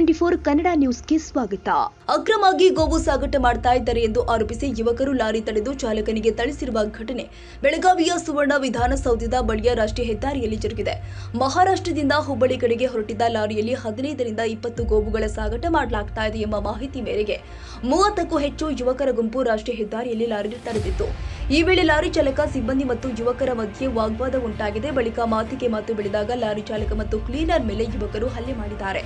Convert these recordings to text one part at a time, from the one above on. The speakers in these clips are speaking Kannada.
ಟ್ವೆಂಟಿ ಫೋರ್ ಕನ್ನಡ ನ್ಯೂಸ್ಗೆ ಸ್ವಾಗತ. ಅಕ್ರಮವಾಗಿ ಗೋವು ಸಾಗಾಟ ಮಾಡ್ತಾ ಇದ್ದಾರೆ ಎಂದು ಆರೋಪಿಸಿ ಯುವಕರು ಲಾರಿ ತಡೆದು ಚಾಲಕನಿಗೆ ಥಳಿಸಿರುವ ಘಟನೆ ಬೆಳಗಾವಿಯ ಸುವರ್ಣ ವಿಧಾನಸೌಧದ ಬಳಿಯ ರಾಷ್ಟ್ರೀಯ ಹೆದ್ದಾರಿಯಲ್ಲಿ ಜರುಗಿದೆ. ಮಹಾರಾಷ್ಟ್ರದಿಂದ ಹುಬ್ಬಳ್ಳಿ ಕಡೆಗೆ ಹೊರಟಿದ್ದ ಲಾರಿಯಲ್ಲಿ ಹದಿನೈದರಿಂದ ಇಪ್ಪತ್ತು ಗೋವುಗಳ ಸಾಗಾಟ ಮಾಡಲಾಗ್ತಾ ಇದೆ ಎಂಬ ಮಾಹಿತಿ ಮೇರೆಗೆ ಮೂವತ್ತಕ್ಕೂ ಹೆಚ್ಚು ಯುವಕರ ಗುಂಪು ರಾಷ್ಟ್ರೀಯ ಹೆದ್ದಾರಿಯಲ್ಲಿ ಲಾರಿ ತಡೆದಿತ್ತು. ಈ ವೇಳೆ ಲಾರಿ ಚಾಲಕ, ಸಿಬ್ಬಂದಿ ಮತ್ತು ಯುವಕರ ಮಧ್ಯೆ ವಾಗ್ವಾದ ಉಂಟಾಗಿದೆ. ಬಳಿಕ ಮಾತಿಗೆ ಮಾತು ಬೆಳೆದಾಗ ಲಾರಿ ಚಾಲಕ ಮತ್ತು ಕ್ಲೀನರ್ ಮೇಲೆ ಯುವಕರು ಹಲ್ಲೆ ಮಾಡಿದ್ದಾರೆ.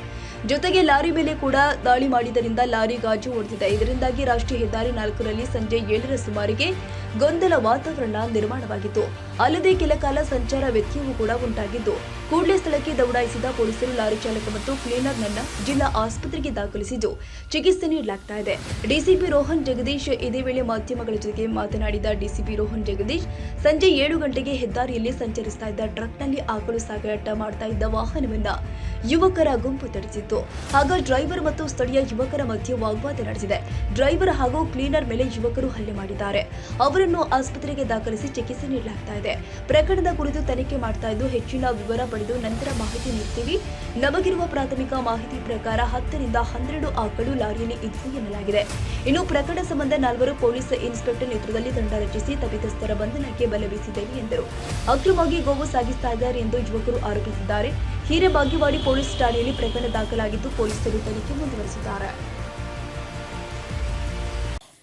ಜೊತೆಗೆ ಲಾರಿ ಮೇಲೆ ಕೂಡ ದಾಳಿ ಮಾಡಿದ್ದರಿಂದ ಲಾರಿ ಗಾಜು ಹೊಡೆದಿದೆ ಇದರಿಂದಾಗಿ ರಾಷ್ಟ್ರೀಯ ಹೆದ್ದಾರಿ ನಾಲ್ಕರಲ್ಲಿ ಸಂಜೆ ಏಳರ ಸುಮಾರಿಗೆ ಗೊಂದಲ ವಾತಾವರಣ ನಿರ್ಮಾಣವಾಗಿತ್ತು. ಅಲ್ಲದೆ ಕೆಲ ಕಾಲ ಸಂಚಾರ ವ್ಯತ್ಯಯವೂ ಕೂಡ ಉಂಟಾಗಿದ್ದು ಕೂಡಲೇ ಸ್ಥಳಕ್ಕೆ ದೌಡಾಯಿಸಿದ ಪೊಲೀಸರು ಲಾರಿ ಚಾಲಕ ಮತ್ತು ಕ್ಲೀನರ್ನನ್ನ ಜಿಲ್ಲಾ ಆಸ್ಪತ್ರೆಗೆ ದಾಖಲಿಸಿದ್ದು ಚಿಕಿತ್ಸೆ ನೀಡಲಾಗ್ತಾ ಇದೆ. ಡಿಸಿಪಿ ರೋಹನ್ ಜಗದೀಶ್ ಇದೇ ವೇಳೆ ಮಾಧ್ಯಮಗಳ ಜೊತೆಗೆ ಮಾತನಾಡಿದ ಡಿಸಿಪಿ ರೋಹನ್ ಜಗದೀಶ್, ಸಂಜೆ ಏಳು ಗಂಟೆಗೆ ಹೆದ್ದಾರಿಯಲ್ಲಿ ಸಂಚರಿಸುತ್ತಿದ್ದ ಟ್ರಕ್ನಲ್ಲಿ ಆಕಳು ಸಾಗಾಟ ಮಾಡ್ತಾ ಇದ್ದ ವಾಹನವನ್ನ ಯುವಕರ ಗುಂಪು ತಡೆಸಿತ್ತು. ಆಗ ಡ್ರೈವರ್ ಮತ್ತು ಸ್ಥಳೀಯ ಯುವಕರ ಮಧ್ಯೆ ವಾಗ್ವಾದ ನಡೆಸಿದೆ. ಡ್ರೈವರ್ ಹಾಗೂ ಕ್ಲೀನರ್ ಮೇಲೆ ಯುವಕರು ಹಲ್ಲೆ ಮಾಡಿದ್ದಾರೆ. ಅವರನ್ನು ಆಸ್ಪತ್ರೆಗೆ ದಾಖಲಿಸಿ ಚಿಕಿತ್ಸೆ ನೀಡಲಾಗ್ತಾ ಇದೆ. ಪ್ರಕರಣದ ಕುರಿತು ತನಿಖೆ ಮಾಡ್ತಾ ಇದ್ದು ಹೆಚ್ಚಿನ ವಿವರ ಪಡೆದು ನಂತರ ಮಾಹಿತಿ ನೀಡ್ತೀವಿ. ನಮಗಿರುವ ಪ್ರಾಥಮಿಕ ಮಾಹಿತಿ ಪ್ರಕಾರ ಹತ್ತರಿಂದ ಹನ್ನೆರಡು ಆಕಳು ಲಾರಿಯಲ್ಲಿ ಇದ್ವು ಎನ್ನಲಾಗಿದೆ. ಇನ್ನು ಪ್ರಕರಣ ಸಂಬಂಧ ನಾಲ್ವರು ಪೊಲೀಸ್ ಇನ್ಸ್ಪೆಕ್ಟರ್ ನೇತೃತ್ವದಲ್ಲಿ ತಂಡ ರಚಿಸಿ ತಪ್ಪಿತಸ್ಥರ ಬಂಧನಕ್ಕೆ ಬಲ ಬೀಸಿದ್ದೇವೆ ಎಂದರು. ಅಕ್ರಮವಾಗಿ ಗೋವು ಸಾಗಿಸ್ತಾ ಇದ್ದಾರೆ ಎಂದು ಯುವಕರು ಆರೋಪಿಸಿದ್ದಾರೆ ಹಿರೇಬಾಗೇವಾಡಿ ಪೊಲೀಸ್ ಠಾಣೆಯಲ್ಲಿ ಪ್ರಕರಣ ದಾಖಲಾಗಿದ್ದು ಪೊಲೀಸರು ತನಿಖೆ ಮುಂದುವರೆಸಿದ್ದಾರೆ.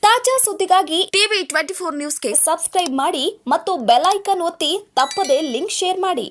ತಾಜಾ ಸುದ್ದಿಗಾಗಿ ಟಿವಿ ಟ್ವೆಂಟಿ ಫೋರ್ ನ್ಯೂಸ್ಗೆ ಸಬ್ಸ್ಕ್ರೈಬ್ ಮಾಡಿ ಮತ್ತು ಬೆಲ್ ಐಕನ್ ಒತ್ತಿ ತಪ್ಪದೇ ಲಿಂಕ್ ಶೇರ್ ಮಾಡಿ.